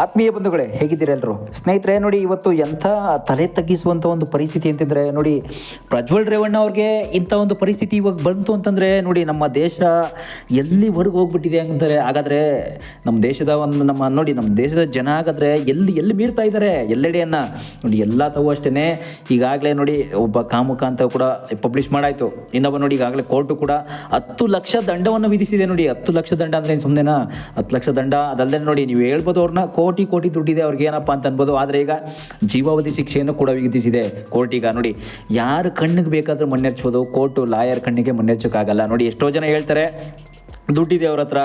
ಆತ್ಮೀಯ ಬಂಧುಗಳೇ, ಹೇಗಿದ್ದೀರ ಎಲ್ಲರೂ? ಸ್ನೇಹಿತರೆ, ನೋಡಿ, ಇವತ್ತು ಎಂಥ ತಲೆ ತಗ್ಗಿಸುವಂಥ ಒಂದು ಪರಿಸ್ಥಿತಿ ಅಂತಂದರೆ, ನೋಡಿ, ಪ್ರಜ್ವಲ್ ರೇವಣ್ಣ ಅವ್ರಿಗೆ ಇಂಥ ಒಂದು ಪರಿಸ್ಥಿತಿ ಇವಾಗ ಬಂತು ಅಂತಂದರೆ, ನೋಡಿ, ನಮ್ಮ ದೇಶ ಎಲ್ಲಿವರೆಗೂ ಹೋಗ್ಬಿಟ್ಟಿದೆ ಅಂತಂದರೆ, ಹಾಗಾದರೆ ನಮ್ಮ ದೇಶದ ಒಂದು ನಮ್ಮ, ನೋಡಿ, ನಮ್ಮ ದೇಶದ ಜನ ಹಾಗಾದರೆ ಎಲ್ಲಿ ಎಲ್ಲಿ ಮೀರ್ತಾ ಇದ್ದಾರೆ? ಎಲ್ಲೆಡೆಯನ್ನು? ನೋಡಿ, ಎಲ್ಲ ತಾವು ಅಷ್ಟೇ ಈಗಾಗಲೇ, ನೋಡಿ, ಒಬ್ಬ ಕಾಮುಕ ಅಂತ ಕೂಡ ಪಬ್ಲಿಷ್ ಮಾಡಾಯಿತು. ಇನ್ನೊಬ್ಬ, ನೋಡಿ, ಈಗಾಗಲೇ ಕೋರ್ಟು ಕೂಡ ಹತ್ತು ಲಕ್ಷ ದಂಡವನ್ನು ವಿಧಿಸಿದೆ, ನೋಡಿ, ಹತ್ತು ಲಕ್ಷ ದಂಡ ಅಂದರೆ ಸುಮ್ಮನೆನಾ ಹತ್ತು ಲಕ್ಷ ದಂಡ ಅದಲ್ಲದೆ ನೋಡಿ, ನೀವು ಹೇಳ್ಬೋದು ಅವ್ರನ್ನ ಕೋಟಿ ಕೋಟಿ ದುಡ್ಡಿದೆ ಅವ್ರಿಗೆ ಏನಪ್ಪ ಅಂತ ಅನ್ಬೋದು. ಆದರೆ ಈಗ ಜೀವಾವಧಿ ಶಿಕ್ಷೆಯನ್ನು ಕೂಡ ವಿಧಿಸಿದೆ ಕೋರ್ಟಿಗೆ ನೋಡಿ, ಯಾರ ಕಣ್ಣಿಗೆ ಬೇಕಾದರೂ ಮಣ್ಣೆರ್ಚೋದು ಕೋರ್ಟು ಲಾಯರ್ ಕಣ್ಣಿಗೆ ಮಣ್ಣೆರ್ಚೋಕ್ಕಾಗಲ್ಲ ನೋಡಿ, ಎಷ್ಟೋ ಜನ ಹೇಳ್ತಾರೆ ದುಡ್ಡಿದೆ ಅವ್ರ ಹತ್ರ,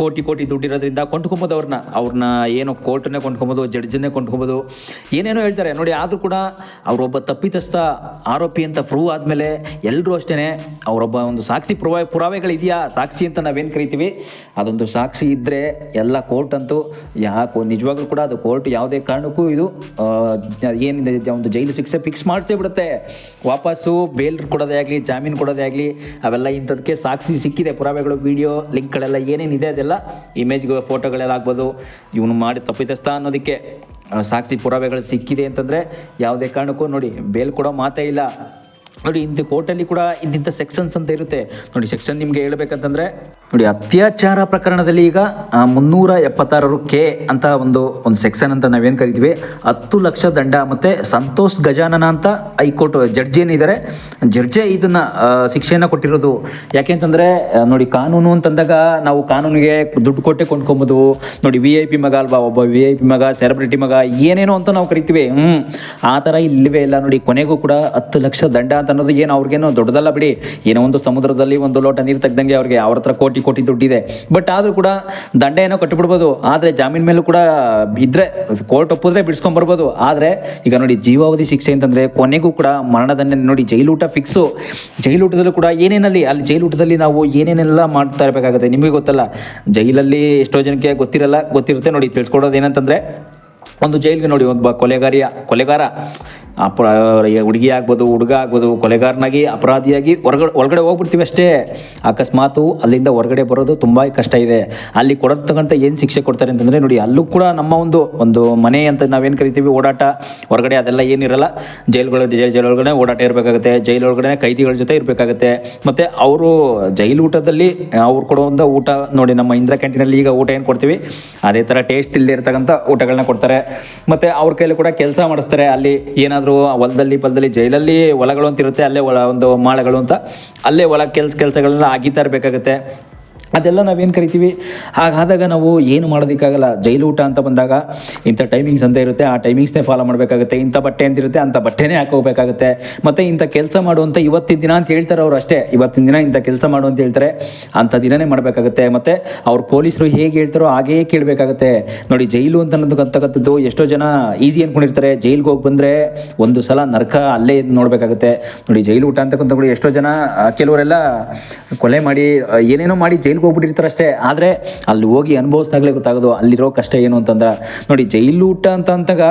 ಕೋಟಿ ಕೋಟಿ ದುಡ್ಡಿರೋದ್ರಿಂದ ಕೊಂಡ್ಕೊಬೋದು ಅವ್ರನ್ನ. ಅವ್ರನ್ನ ಏನೋ ಕೋರ್ಟನ್ನೇ ಕೊಂಡ್ಕೊಬೋದು, ಜಡ್ಜನ್ನೇ ಕೊಂಡ್ಕೊಬೋದು. ಏನೇನೋ ಹೇಳ್ತಾರೆ. ನೋಡಿ, ಆದರೂ ಕೂಡ ಅವರೊಬ್ಬ ತಪ್ಪಿತಸ್ಥ ಆರೋಪಿ ಅಂತ ಪ್ರೂವ್ ಆದಮೇಲೆ ಎಲ್ಲರೂ ಅಷ್ಟೇ ಅವರೊಬ್ಬ ಒಂದು ಸಾಕ್ಷಿ ಪುರಾವೆ, ಪುರಾವೆಗಳಿದೆಯಾ? ಸಾಕ್ಷಿ ಅಂತ ನಾವೇನು ಕರಿತೀವಿ? ಅದೊಂದು ಸಾಕ್ಷಿ ಇದ್ದರೆ ಎಲ್ಲ ಕೋರ್ಟ್ ಅಂತೂ ಯಾಕೋ ನಿಜವಾಗ್ಲೂ ಕೂಡ ಅದು ಕೋರ್ಟ್ ಯಾವುದೇ ಕಾರಣಕ್ಕೂ ಇದು ಏನಿದೆ ಒಂದು ಜೈಲು ಶಿಕ್ಷೆ ಫಿಕ್ಸ್ ಮಾಡಿಸೇ ಬಿಡುತ್ತೆ. ವಾಪಸ್ಸು ಬೇಲ್ ಕೊಡೋದೇ ಆಗಲಿ, ಜಾಮೀನು ಕೊಡೋದೇ ಆಗಲಿ, ಅವೆಲ್ಲ ಇಂಥದಕ್ಕೆ ಸಾಕ್ಷಿ ಸಿಕ್ಕಿದೆ. ಪುರಾವೆಗಳು, ವಿಡಿಯೋ ಲಿಂಕ್ಗಳೆಲ್ಲ ಏನೇನಿದೆ ಅದೆಲ್ಲ ಇಮೇಜ್ಗಳು ಫೋಟೋಗಳೆಲ್ಲ ಆಗ್ಬೋದು. ಇವನು ಮಾಡಿ ತಪ್ಪಿತಸ್ಥ ಅನ್ನೋದಕ್ಕೆ ಸಾಕ್ಷಿ ಪುರಾವೆಗಳು ಸಿಕ್ಕಿದೆ ಅಂತಂದರೆ ಯಾವುದೇ ಕಾರಣಕ್ಕೂ ನೋಡಿ, ಬೇಲ್ ಕೊಡೋ ಮಾತೇ ಇಲ್ಲ. ನೋಡಿ ಇಂಥ ಕೋರ್ಟಲ್ಲಿ ಕೂಡ ಇಂತಿಂಥ ಸೆಕ್ಷನ್ಸ್ ಅಂತ ಇರುತ್ತೆ. ನೋಡಿ, ಸೆಕ್ಷನ್ ನಿಮಗೆ ಹೇಳ್ಬೇಕಂತಂದರೆ, ನೋಡಿ, ಅತ್ಯಾಚಾರ ಪ್ರಕರಣದಲ್ಲಿ ಈಗ ಮುನ್ನೂರ ಎಪ್ಪತ್ತಾರರು ಕೆ ಅಂತ ಒಂದು ಒಂದು ಸೆಕ್ಷನ್ ಅಂತ ನಾವೇನು ಕರಿತೀವಿ, ಹತ್ತು ಲಕ್ಷ ದಂಡ ಮತ್ತೆ ಸಂತೋಷ್ ಗಜಾನನ ಅಂತ ಹೈಕೋರ್ಟ್ ಜಡ್ಜ್ ಏನಿದ್ದಾರೆ ಜಡ್ಜೆ ಇದನ್ನ ಶಿಕ್ಷೆಯನ್ನು ಶಿಕ್ಷೆಯನ್ನ ಕೊಟ್ಟಿರೋದು. ಯಾಕೆ ಅಂತಂದರೆ ನೋಡಿ, ಕಾನೂನು ಅಂತಂದಾಗ ನಾವು ಕಾನೂನಿಗೆ ದುಡ್ಡು ಕೊಟ್ಟೆ ಕೊಂಡ್ಕೊಬೋದು. ನೋಡಿ ವಿ ಐ ಪಿ ಮಗ ಅಲ್ವಾ, ಒಬ್ಬ ವಿ ಐ ಪಿ ಮಗ ಸೆಲೆಬ್ರಿಟಿ ಮಗ, ಏನೇನೋ ಅಂತ ನಾವು ಕರಿತೀವಿ. ಹ್ಞೂ ಆ ಥರ ಇಲ್ಲವೇ ಇಲ್ಲ ನೋಡಿ, ಕೊನೆಗೂ ಕೂಡ ಹತ್ತು ಲಕ್ಷ ದಂಡ ಅಂತ ಅನ್ನೋದು ಏನು ಅವ್ರಿಗೇನೋ ದೊಡ್ಡದಲ್ಲ ಬಿಡಿ. ಏನೋ ಒಂದು ಸಮುದ್ರದಲ್ಲಿ ಒಂದು ಲೋಟ ನೀರು ತೆಗ್ದಂಗೆ ಅವ್ರಿಗೆ ಅವ್ರ ಹತ್ರ ಕೋಟಿ ಕೋಟಿ ದುಡ್ಡಿದೆ. ಬಟ್ ಆದರೂ ಕೂಡ ದಂಡ ಏನೋ ಕಟ್ಟಿಬಿಡ್ಬೋದು. ಆದರೆ ಜಾಮೀನು ಮೇಲೂ ಕೂಡ ಇದ್ರೆ ಕೋರ್ಟ್ ಒಪ್ಪಿದ್ರೆ ಬಿಡಿಸ್ಕೊಂಡ್ ಬರ್ಬೋದು. ಆದರೆ ಈಗ ನೋಡಿ ಜೀವಾವಧಿ ಶಿಕ್ಷೆ ಅಂತಂದರೆ ಕೊನೆಗೂ ಕೂಡ ಮರಣದಂಡನೆ ನೋಡಿ ಜೈಲೂಟ ಫಿಕ್ಸು ಜೈಲೂಟದಲ್ಲೂ ಕೂಡ ಏನೇನಲ್ಲಿ ಅಲ್ಲಿ ಜೈಲೂಟದಲ್ಲಿ ನಾವು ಏನೇನೆಲ್ಲ ಮಾಡ್ತಾ ಇರಬೇಕಾಗುತ್ತೆ ನಿಮಗೆ ಗೊತ್ತಲ್ಲ? ಜೈಲಲ್ಲಿ ಎಷ್ಟೋ ಜನಕ್ಕೆ ಗೊತ್ತಿರಲ್ಲ, ಗೊತ್ತಿರುತ್ತೆ ನೋಡಿ. ತಿಳ್ಸ್ಕೊಡೋದು ಏನಂತಂದರೆ ಒಂದು ಜೈಲಿಗೆ ನೋಡಿ ಒಬ್ಬ ಕೊಲೆಗಾರಿಯ, ಕೊಲೆಗಾರ. ಅಪ ಹುಡುಗಿ ಆಗ್ಬೋದು, ಹುಡುಗ ಆಗ್ಬೋದು, ಕೊಲೆಗಾರನಾಗಿ, ಅಪರಾಧಿಯಾಗಿ ಹೊರಗಡೆ ಒಳಗಡೆ ಹೋಗ್ಬಿಡ್ತೀವಿ ಅಷ್ಟೇ. ಅಕಸ್ಮಾತು ಅಲ್ಲಿಂದ ಹೊರಗಡೆ ಬರೋದು ತುಂಬ ಕಷ್ಟ ಇದೆ. ಅಲ್ಲಿ ಕೊಡತಕ್ಕಂಥ ಏನು ಶಿಕ್ಷೆ ಕೊಡ್ತಾರೆ ಅಂತಂದರೆ ನೋಡಿ, ಅಲ್ಲೂ ಕೂಡ ನಮ್ಮ ಒಂದು ಒಂದು ಮನೆ ಅಂತ ನಾವೇನು ಕರಿತೀವಿ? ಓಡಾಟ. ಹೊರಗಡೆ ಅದೆಲ್ಲ ಏನಿರಲ್ಲ ಜೈಲುಗಳು ಜೈಲ್ ಜೈಲೊಳಗಡೆ ಓಡಾಟ ಇರಬೇಕಾಗುತ್ತೆ. ಜೈಲೊಳಗಡೆ ಕೈದಿಗಳ ಜೊತೆ ಇರಬೇಕಾಗುತ್ತೆ. ಮತ್ತು ಅವರು ಜೈಲು ಊಟದಲ್ಲಿ ಅವ್ರು ಕೊಡುವಂಥ ಊಟ ನೋಡಿ, ನಮ್ಮ ಇಂದಿರಾ ಕ್ಯಾಂಟೀನಲ್ಲಿ ಈಗ ಊಟ ಏನು ಕೊಡ್ತೀವಿ? ಅದೇ ಥರ ಟೇಸ್ಟ್ ಇಲ್ಲದೆ ಇರ್ತಕ್ಕಂಥ ಊಟಗಳನ್ನ ಕೊಡ್ತಾರೆ. ಮತ್ತು ಅವ್ರ ಕೈಲಿ ಕೂಡ ಕೆಲಸ ಮಾಡಿಸ್ತಾರೆ. ಅಲ್ಲಿ ಏನಾದರೂ ಹೊಲದಲ್ಲಿ ಪಲದಲ್ಲಿ ಜೈಲಲ್ಲಿ ಹೊಲಗಳು ಅಂತ ಇರುತ್ತೆ ಅಲ್ಲೇ ಒಂದು ಮಾಳಗಳು ಅಂತ, ಅಲ್ಲೇ ಹೊಲ ಕೆಲಸ, ಕೆಲಸಗಳನ್ನ ಆಗಿತಾ ಇರಬೇಕಾಗುತ್ತೆ ಅದೆಲ್ಲ ನಾವೇನು ಕರಿತೀವಿ? ಹಾಗಾದಾಗ ನಾವು ಏನು ಮಾಡೋದಕ್ಕಾಗಲ್ಲ. ಜೈಲು ಊಟ ಅಂತ ಬಂದಾಗ ಇಂಥ ಟೈಮಿಂಗ್ಸ್ ಅಂತ ಇರುತ್ತೆ. ಆ ಟೈಮಿಂಗ್ಸ್ನೇ ಫಾಲೋ ಮಾಡಬೇಕಾಗುತ್ತೆ. ಇಂಥ ಬಟ್ಟೆ ಅಂತ ಇರುತ್ತೆ, ಅಂಥ ಬಟ್ಟೆನೇ ಹಾಕೋಬೇಕಾಗುತ್ತೆ ಮತ್ತು ಇಂಥ ಕೆಲಸ ಮಾಡುವಂಥ ಇವತ್ತಿನ ದಿನ ಅಂತ ಹೇಳ್ತಾರೆ ಅವ್ರು ಅಷ್ಟೇ. ಇವತ್ತಿನ ದಿನ ಇಂಥ ಕೆಲಸ ಮಾಡು ಅಂತ ಹೇಳ್ತಾರೆ. ಅಂಥ ದಿನನೇ ಮಾಡಬೇಕಾಗುತ್ತೆ. ಮತ್ತು ಅವ್ರು ಪೊಲೀಸರು ಹೇಗೆ ಹೇಳ್ತಾರೋ ಹಾಗೇ ಕೇಳಬೇಕಾಗುತ್ತೆ. ನೋಡಿ, ಜೈಲು ಅಂತ ಅನ್ನೋದಕ್ಕಂತಕ್ಕಂಥದ್ದು ಎಷ್ಟೋ ಜನ ಈಸಿ ಅಂದ್ಕೊಂಡಿರ್ತಾರೆ ಜೈಲಿಗೆ ಹೋಗಿ ಬಂದರೆ ಒಂದು ಸಲ ನರಕ ಅಲ್ಲೇ ನೋಡಬೇಕಾಗುತ್ತೆ. ನೋಡಿ, ಜೈಲು ಊಟ ಅಂತಕ್ಕಂಥ ಎಷ್ಟೋ ಜನ ಕೆಲವರೆಲ್ಲ ಕೊಲೆ ಮಾಡಿ ಏನೇನೋ ಮಾಡಿ ಜೈಲ್ಗೆ ಹೋಗ್ಬಿಟ್ಟಿರ್ತಾರೆ ಅಷ್ಟೇ. ಆದರೆ ಅಲ್ಲಿ ಹೋಗಿ ಅನುಭವಿಸ್ದಾಗಲೇ ಗೊತ್ತಾಗೋದು ಅಲ್ಲಿರೋ ಕಷ್ಟ ಏನು ಅಂತಂದ್ರೆ, ನೋಡಿ ಜೈಲು ಊಟ ಅಂತ ಅಂತಾಗ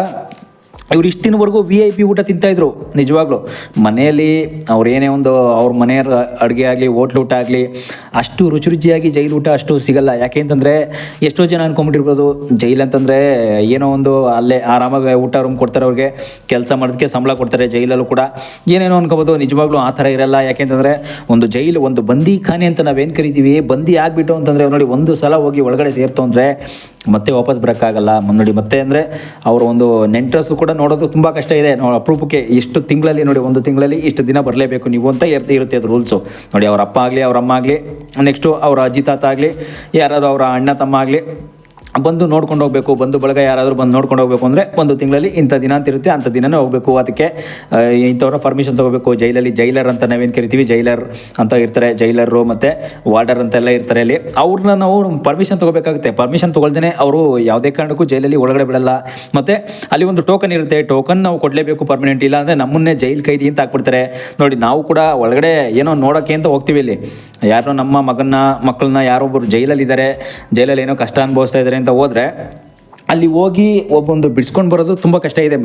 ಇವ್ರು ಇಷ್ಟಿನವರೆಗೂ ವಿ ಐ ಪಿ ಊಟ ತಿಂತಾಯಿದ್ರು ನಿಜವಾಗ್ಲೂ. ಮನೆಯಲ್ಲಿ ಅವ್ರು ಏನೇ ಒಂದು ಅವ್ರ ಮನೆಯ ಅಡುಗೆ ಆಗಲಿ, ಹೋಟ್ಲು ಊಟ ಆಗಲಿ, ಅಷ್ಟು ರುಚಿ ರುಚಿಯಾಗಿ ಜೈಲು ಊಟ ಅಷ್ಟು ಸಿಗಲ್ಲ. ಯಾಕೆ ಅಂತಂದರೆ ಎಷ್ಟೋ ಜನ ಅನ್ಕೊಂಬಿಟ್ಟಿರ್ಬೋದು ಜೈಲ್ ಅಂತಂದರೆ ಏನೋ ಒಂದು ಅಲ್ಲೇ ಆರಾಮಾಗಿ ಊಟ ರೂಮ್ ಕೊಡ್ತಾರೆ ಅವ್ರಿಗೆ, ಕೆಲಸ ಮಾಡೋದಕ್ಕೆ ಸಂಬಳ ಕೊಡ್ತಾರೆ ಜೈಲಲ್ಲೂ ಕೂಡ. ಏನೇನೋ ಅನ್ಕೋಬೋದು, ನಿಜವಾಗ್ಲೂ ಆ ಥರ ಇರಲ್ಲ. ಯಾಕೆಂತಂದರೆ ಒಂದು ಜೈಲು ಒಂದು ಬಂದಿ ಖಾನೆ ಅಂತ ನಾವೇನು ಕರಿತೀವಿ? ಬಂದಿ ಆಗಿಬಿಟ್ಟು ಅಂತಂದರೆ ನೋಡಿ ಒಂದು ಸಲ ಹೋಗಿ ಒಳಗಡೆ ಸೇರ್ತು ಅಂದರೆ ಮತ್ತೆ ವಾಪಸ್ ಬರೋಕ್ಕಾಗಲ್ಲ. ಮ- ನೋಡಿ ಮತ್ತೆ ಅಂದರೆ ಅವರ ಒಂದು ನೆಂಟರಸು ಕೂಡ ನೋಡೋದು ತುಂಬ ಕಷ್ಟ ಇದೆ. ಅಪರೂಪಕ್ಕೆ ಇಷ್ಟು ತಿಂಗಳಲ್ಲಿ ನೋಡಿ, ಒಂದು ತಿಂಗಳಲ್ಲಿ ಇಷ್ಟು ದಿನ ಬರಲೇಬೇಕು. ನೀವು ಅಂತ ಇರ್ತ ಇರುತ್ತೆ ಅದು ರೂಲ್ಸು ನೋಡಿ, ಅವ್ರ ಅಪ್ಪ ಆಗಲಿ, ಅವ್ರ ಅಮ್ಮ ಆಗಲಿ ನೆಕ್ಸ್ಟು ಅವರ ಅಜ್ಜಿ ತಾತ ಆಗಲಿ, ಯಾರಾದರೂ ಅವರ ಅಣ್ಣ ತಮ್ಮ ಆಗಲಿ ಬಂದು ನೋಡ್ಕೊಂಡು ಹೋಗಬೇಕು, ಬಂದು ಬಳಗ ಯಾರಾದರೂ ಬಂದು ನೋಡ್ಕೊಂಡು ಹೋಗಬೇಕು ಅಂದರೆ ಒಂದು ತಿಂಗಳಲ್ಲಿ ಇಂಥ ದಿನ ಅಂತ ಇರುತ್ತೆ ಅಂಥ ದಿನನೇ ಹೋಗಬೇಕು. ಅದಕ್ಕೆ ಇಂಥವ್ರ ಪರ್ಮಿಷನ್ ತೊಗೋಬೇಕು. ಜೈಲಲ್ಲಿ ಜೈಲರ್ ಅಂತ ನಾವೇನು ಕರಿತೀವಿ? ಜೈಲರ್ ಅಂತ ಇರ್ತಾರೆ, ಜೈಲರು ಮತ್ತು ವಾರ್ಡರ್ ಅಂತೆಲ್ಲ ಇರ್ತಾರೆ ಅಲ್ಲಿ. ಅವ್ರನ್ನ ನಾವು ಪರ್ಮಿಷನ್ ತೊಗೋಬೇಕಾಗುತ್ತೆ. ಪರ್ಮಿಷನ್ ತೊಗೊಳ್ದೇ ಅವರು ಯಾವುದೇ ಕಾರಣಕ್ಕೂ ಜೈಲಲ್ಲಿ ಒಳಗಡೆ ಬಿಡಲ್ಲ. ಮತ್ತು ಅಲ್ಲಿ ಒಂದು ಟೋಕನ್ ಇರುತ್ತೆ. ಟೋಕನ್ ನಾವು ಕೊಡಲೇಬೇಕು ಪರ್ಮನೆಂಟ್ ಇಲ್ಲ ಅಂದರೆ ನಮ್ಮನ್ನೇ ಜೈಲ್ ಕೈದಿ ಅಂತ ಹಾಕ್ಬಿಡ್ತಾರೆ. ನೋಡಿ, ನಾವು ಕೂಡ ಒಳಗಡೆ ಏನೋ ನೋಡೋಕ್ಕೆ ಅಂತ ಹೋಗ್ತೀವಿ ಇಲ್ಲಿ. ಯಾರೋ ನಮ್ಮ ಮಗನ ಮಕ್ಕಳನ್ನ ಯಾರೊಬ್ಬರು ಜೈಲಲ್ಲಿದ್ದಾರೆ. ಜೈಲಲ್ಲಿ ಏನೋ ಕಷ್ಟ ಅನುಭವಿಸ್ತಾ ಇದ್ದಾರೆ ಅಂತ ಹೋದರೆ ಅಲ್ಲಿ ಹೋಗಿ ಒಬ್ಬೊಂದು ಬಿಡಿಸ್ಕೊಂಡು ಬರೋದು ತುಂಬ ಕಷ್ಟ ಇದೆ.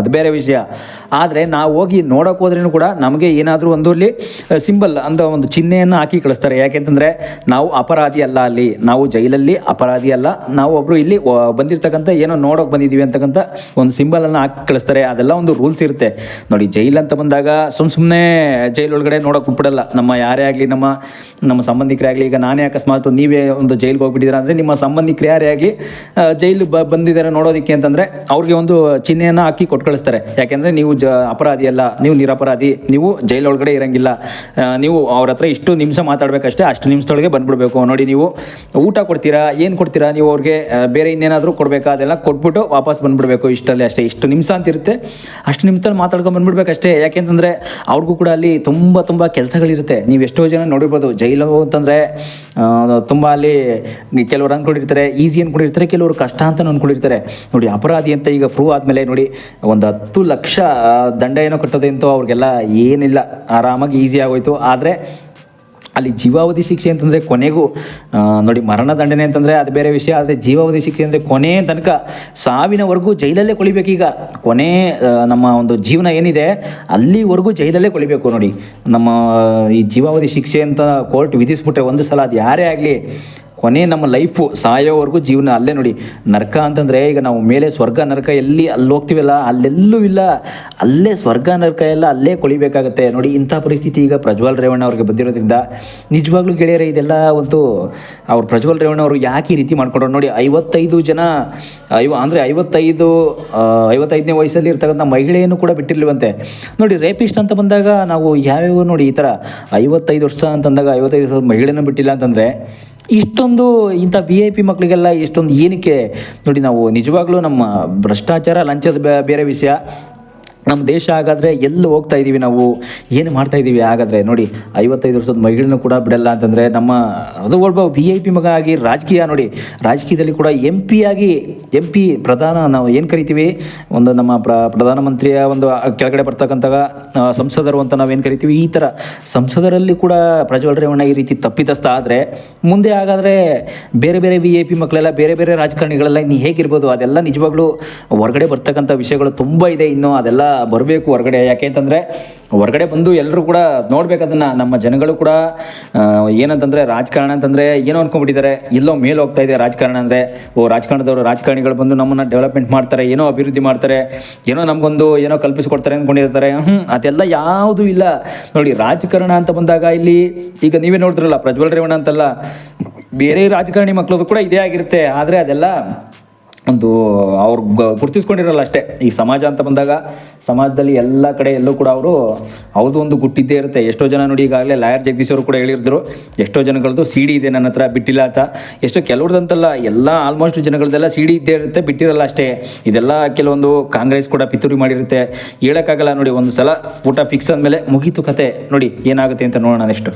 ಅದು ಬೇರೆ ವಿಷಯ. ಆದರೆ ನಾವು ಹೋಗಿ ನೋಡೋಕೆ ಹೋದ್ರೂ ಕೂಡ ನಮಗೆ ಏನಾದರೂ ಒಂದು ಅಲ್ಲಿ ಸಿಂಬಲ್ ಅಂತ ಒಂದು ಚಿಹ್ನೆಯನ್ನು ಹಾಕಿ ಕಳಿಸ್ತಾರೆ. ಯಾಕೆಂತಂದರೆ ನಾವು ಅಪರಾಧಿ ಅಲ್ಲ ಅಲ್ಲಿ. ನಾವು ಜೈಲಲ್ಲಿ ಅಪರಾಧಿ ಅಲ್ಲ. ನಾವು ಒಬ್ಬರು ಇಲ್ಲಿ ಬಂದಿರ್ತಕ್ಕಂಥ ಏನೋ ನೋಡೋಕೆ ಬಂದಿದ್ದೀವಿ ಅಂತಕ್ಕಂಥ ಒಂದು ಸಿಂಬಲನ್ನು ಹಾಕಿ ಕಳಿಸ್ತಾರೆ. ಅದೆಲ್ಲ ಒಂದು ರೂಲ್ಸ್ ಇರುತ್ತೆ. ನೋಡಿ, ಜೈಲ್ ಅಂತ ಬಂದಾಗ ಸುಮ್ಮ ಸುಮ್ಮನೆ ಜೈಲ್ ಒಳಗಡೆ ನೋಡೋಕೆ ಬಿಡಲ್ಲ ನಮ್ಮ ಯಾರೇ ಆಗಲಿ, ನಮ್ಮ ನಮ್ಮ ಸಂಬಂಧಿಕರೇ ಆಗಲಿ ಈಗ ನಾನೇ ಅಕಸ್ಮಾತ್ ನೀವೇ ಒಂದು ಜೈಲಿಗೆ ಹೋಗ್ಬಿಟ್ಟಿದ್ದೀರಾ ಅಂದರೆ ನಿಮ್ಮ ಸಂಬಂಧಿಕರು ಯಾರೇ ಆಗಲಿ ಜೈಲು ಬ ಬಂದಿದ್ದಾರೆ ನೋಡೋದಕ್ಕೆ ಅಂತಂದರೆ ಅವ್ರಿಗೆ ಒಂದು ಚಿಹ್ನೆಯನ್ನು ಹಾಕಿ ಕೊಟ್ಟು ಕಳಿಸ್ತಾರೆ ಯಾಕೆಂದರೆ ನೀವು ಜ ಅಪರಾಧಿ ಅಲ್ಲ, ನೀವು ನಿರಪರಾಧಿ, ನೀವು ಜೈಲ್ ಒಳಗಡೆ ಇರಂಗಿಲ್ಲ ನೀವು ಅವ್ರ ಹತ್ರ ಇಷ್ಟು ನಿಮಿಷ ಮಾತಾಡಬೇಕಷ್ಟೇ, ಅಷ್ಟು ನಿಮಿಷದೊಳಗೆ ಬಂದ್ಬಿಡ್ಬೇಕು. ನೋಡಿ, ನೀವು ಊಟ ಕೊಡ್ತೀರಾ, ಏನು ಕೊಡ್ತೀರಾ, ನೀವು ಅವ್ರಿಗೆ ಬೇರೆ ಇನ್ನೇನಾದರೂ ಕೊಡಬೇಕಾ, ಅದೆಲ್ಲ ಕೊಟ್ಬಿಟ್ಟು ವಾಪಸ್ ಬಂದ್ಬಿಡ್ಬೇಕು ಇಷ್ಟಲ್ಲಿ ಅಷ್ಟೇ. ಇಷ್ಟು ನಿಮಿಷ ಅಂತ ಇರುತ್ತೆ, ಅಷ್ಟು ನಿಮಿಷದಲ್ಲಿ ಮಾತಾಡ್ಕೊಂಡು ಬಂದ್ಬಿಡ್ಬೇಕಷ್ಟೇ. ಯಾಕೆಂತಂದರೆ ಅವ್ರಿಗೂ ಕೂಡ ಅಲ್ಲಿ ತುಂಬ ತುಂಬ ಕೆಲಸಗಳಿರುತ್ತೆ. ನೀವು ಎಷ್ಟೋ ಜನ ನೋಡಿರ್ಬೋದು, ಜೈಲು ಅಂತಂದರೆ ತುಂಬ ಅಲ್ಲಿ ಕೆಲವರು ಅಂದ್ಕೊಂಡಿರ್ತಾರೆ ಈಸಿ ಅಂದ್ಕೊಂಡಿರ್ತಾರೆ ಕೆಲವರು ಕಷ್ಟ ಅಂತ ಅಂದ್ಕೊಂಡಿರ್ತಾರೆ. ನೋಡಿ ಅಪರಾಧಿ ಅಂತ ಈಗ ಪ್ರೂವ್ ಆದಮೇಲೆ ನೋಡಿ ಒಂದು ಹತ್ತು ಲಕ್ಷ ದಂಡ ಏನೋ ಕಟ್ಟೋದಂತೂ ಅವ್ರಿಗೆಲ್ಲ ಏನಿಲ್ಲ. ಆರಾಮಾಗಿ ಈಸಿ ಆಗೋಯ್ತು. ಆದರೆ ಅಲ್ಲಿ ಜೀವಾವಧಿ ಶಿಕ್ಷೆ ಅಂತಂದರೆ ಕೊನೆಗೂ ನೋಡಿ ಮರಣ ದಂಡನೆ ಅಂತಂದರೆ ಅದು ಬೇರೆ ವಿಷಯ. ಆದರೆ ಜೀವಾವಧಿ ಶಿಕ್ಷೆ ಅಂದರೆ ಕೊನೆ ತನಕ ಸಾವಿನವರೆಗೂ ಜೈಲಲ್ಲೇ ಕೊಳಿಬೇಕೀಗ. ಕೊನೆ ಆ, ನಮ್ಮ ಒಂದು ಜೀವನ ಏನಿದೆ ಅಲ್ಲಿವರೆಗೂ ಜೈಲಲ್ಲೇ ಕೊಳಿಬೇಕು ನೋಡಿ. ನಮ್ಮ ಈ ಜೀವಾವಧಿ ಶಿಕ್ಷೆ ಅಂತ ಕೋರ್ಟ್ ವಿಧಿಸ್ಬಿಟ್ರೆ ಒಂದು ಸಲ ಅದು ಯಾರೇ ಆಗಲಿ ಕೊನೆ ನಮ್ಮ ಲೈಫು ಸಾಯೋವರೆಗೂ ಜೀವನ ಅಲ್ಲೇ ನೋಡಿ. ನರಕ ಅಂತಂದರೆ ಈಗ ನಾವು ಮೇಲೆ ಸ್ವರ್ಗ, ನರಕ ಎಲ್ಲಿ ಅಲ್ಲಿ ಹೋಗ್ತೀವಲ್ಲ? ಅಲ್ಲೆಲ್ಲೂ ಇಲ್ಲ. ಅಲ್ಲೇ ಸ್ವರ್ಗ, ನರಕ ಎಲ್ಲ ಅಲ್ಲೇ ಕೊಳಿಬೇಕಾಗತ್ತೆ. ನೋಡಿ ಇಂಥ ಪರಿಸ್ಥಿತಿ ಈಗ ಪ್ರಜ್ವಲ್ ರೇವಣ್ಣ ಅವ್ರಿಗೆ ಬಂದಿರೋದ್ರಿಂದ. ನಿಜವಾಗ್ಲೂ ಗೆಳೆಯರೆ, ಇದೆಲ್ಲ ಒಂದು ಅವ್ರ ಪ್ರಜ್ವಲ್ ರೇವಣ್ಣ ಅವರು ಯಾಕೆ ಈ ರೀತಿ ಮಾಡ್ಕೊಂಡ್ರು ನೋಡಿ, ಐವತ್ತೈದು ಜನ, ಐವ, ಅಂದರೆ ಐವತ್ತೈದು ಐವತ್ತೈದನೇ ವಯಸ್ಸಲ್ಲಿ ಇರ್ತಕ್ಕಂಥ ಮಹಿಳೆಯನ್ನು ಕೂಡ ಬಿಟ್ಟಿರ್ಲಿವಂತೆ. ನೋಡಿ ರೇಪಿಸ್ಟ್ ಅಂತ ಬಂದಾಗ ನಾವು ಯಾವ್ಯಾವ ನೋಡಿ ಈ ಥರ ಐವತ್ತೈದು ವರ್ಷ ಅಂತಂದಾಗ ಐವತ್ತೈದು ವರ್ಷದ ಬಿಟ್ಟಿಲ್ಲ ಅಂತಂದರೆ ಇಷ್ಟೊಂದು ಇಂಥ ವಿ ಐ ಪಿ ಮಕ್ಕಳಿಗೆಲ್ಲ ಇಷ್ಟೊಂದು ಏನಕ್ಕೆ? ನೋಡಿ ನಾವು ನಿಜವಾಗ್ಲೂ ನಮ್ಮ ಭ್ರಷ್ಟಾಚಾರ ಲಂಚದ ಬೇರೆ ವಿಷಯ. ನಮ್ಮ ದೇಶ ಹಾಗಾದರೆ ಎಲ್ಲಿ ಹೋಗ್ತಾ ಇದ್ದೀವಿ ನಾವು? ಏನು ಮಾಡ್ತಾ ಇದ್ದೀವಿ ಹಾಗಾದರೆ? ನೋಡಿ, ಐವತ್ತೈದು ವರ್ಷದ ಮಹಿಳೆಯೂ ಕೂಡ ಬಿಡಲ್ಲ ಅಂತಂದರೆ ನಮ್ಮ, ಅದು ಒಬ್ಬ ವಿ ಐ ಪಿ ಮಗ ಆಗಿ ರಾಜಕೀಯ ನೋಡಿ, ರಾಜಕೀಯದಲ್ಲಿ ಕೂಡ ಎಂ ಪಿ ಆಗಿ ಎಂ ಪಿ ಪ್ರಧಾನ ನಾವು ಏನು ಕರಿತೀವಿ? ಒಂದು ನಮ್ಮ ಪ್ರ, ಪ್ರಧಾನಮಂತ್ರಿಯ ಒಂದು ಕೆಳಗಡೆ ಬರ್ತಕ್ಕಂಥ ಸಂಸದರು ಅಂತ ನಾವೇನು ಕರಿತೀವಿ? ಈ ಥರ ಸಂಸದರಲ್ಲಿ ಕೂಡ ಪ್ರಜ್ವಲ್ ರೇವಣ್ಣ ಈ ರೀತಿ ತಪ್ಪಿತಸ್ಥ ಆದರೆ, ಮುಂದೆ ಹಾಗಾದರೆ ಬೇರೆ ಬೇರೆ ವಿ ಐ ಪಿ ಮಕ್ಕಳೆಲ್ಲ ಬೇರೆ ಬೇರೆ ರಾಜಕಾರಣಿಗಳೆಲ್ಲ ಇನ್ನು ಹೇಗಿರ್ಬೋದು? ಅದೆಲ್ಲ ನಿಜವಾಗ್ಲೂ ಹೊರಗಡೆ ಬರ್ತಕ್ಕಂಥ ವಿಷಯಗಳು ತುಂಬ ಇದೆ ಇನ್ನು ಅದೆಲ್ಲ ಬರಬೇಕು ಹೊರಗಡೆ. ಯಾಕೆ ಅಂತಂದರೆ ಹೊರಗಡೆ ಬಂದು ಎಲ್ಲರೂ ಕೂಡ ನೋಡ್ಬೇಕು ಅದನ್ನ ನಮ್ಮ ಜನಗಳು ಕೂಡ ಏನಂತಂದರೆ ರಾಜಕಾರಣ ಅಂತಂದರೆ ಏನೋ ಅನ್ಕೊಂಡ್ಬಿಟ್ಟಿದ್ದಾರೆ. ಎಲ್ಲೋ ಮೇಲೆ ಹೋಗ್ತಾ ಇದೆ ರಾಜಕಾರಣ ಅಂದರೆ, ಓ, ರಾಜಕಾರಣದವರು ರಾಜಕಾರಣಿಗಳು ಬಂದು ನಮ್ಮನ್ನು ಡೆವಲಪ್ಮೆಂಟ್ ಮಾಡ್ತಾರೆ, ಏನೋ ಅಭಿವೃದ್ಧಿ ಮಾಡ್ತಾರೆ, ಏನೋ ನಮಗೊಂದು ಏನೋ ಕಲ್ಪಿಸಿಕೊಡ್ತಾರೆ ಅಂದ್ಕೊಂಡಿರ್ತಾರೆ ಹ್ಞೂ ಅದೆಲ್ಲ ಯಾವುದೂ ಇಲ್ಲ. ನೋಡಿ, ರಾಜಕಾರಣ ಅಂತ ಬಂದಾಗ ಇಲ್ಲಿ ಈಗ ನೀವೇ ನೋಡಿದ್ರಲ್ಲ ಪ್ರಜ್ವಲ್ ರೇವಣ್ಣ ಅಂತಲ್ಲ, ಬೇರೆ ರಾಜಕಾರಣಿ ಮಕ್ಕಳದು ಕೂಡ ಇದೇ ಆಗಿರುತ್ತೆ. ಆದರೆ ಅದೆಲ್ಲ ಒಂದು ಅವ್ರು ಗುರುತಿಸ್ಕೊಂಡಿರಲ್ಲ ಅಷ್ಟೇ. ಈ ಸಮಾಜ ಅಂತ ಬಂದಾಗ ಸಮಾಜದಲ್ಲಿ ಎಲ್ಲ ಕಡೆ ಎಲ್ಲೂ ಕೂಡ ಅವರು ಅವ್ರದ್ದು ಒಂದು ಗುಟ್ಟಿದ್ದೇ ಇರುತ್ತೆ. ಎಷ್ಟೋ ಜನ ನೋಡಿ ಈಗಾಗಲೇ ಲಾಯರ್ ಜಗದೀಶ್ ಅವರು ಕೂಡ ಹೇಳಿದ್ರು ಎಷ್ಟೋ ಜನಗಳದ್ದು ಸಿ ಡಿ ಇದೆ ನನ್ನ ಹತ್ರ ಬಿಟ್ಟಿಲ್ಲ ಅಂತ. ಎಷ್ಟೋ ಕೆಲವ್ರದಂತಲ್ಲ ಎಲ್ಲ ಆಲ್ಮೋಸ್ಟ್ ಜನಗಳದೆಲ್ಲ ಸಿ ಡಿ ಇದ್ದೇ ಇರುತ್ತೆ, ಬಿಟ್ಟಿರಲ್ಲ ಅಷ್ಟೇ. ಇದೆಲ್ಲ ಕೆಲವೊಂದು ಕಾಂಗ್ರೆಸ್ ಕೂಡ ಪಿತೂರಿ ಮಾಡಿರುತ್ತೆ. ಹೇಳೋಕ್ಕಾಗಲ್ಲ ನೋಡಿ ಒಂದು ಸಲ ಫೋಟೋ ಫಿಕ್ಸ್ ಆದಮೇಲೆ ಮುಗೀತು ಕತೆ. ನೋಡಿ ಏನಾಗುತ್ತೆ ಅಂತ ನೋಡೋಣ ನೆಕ್ಸ್ಟ್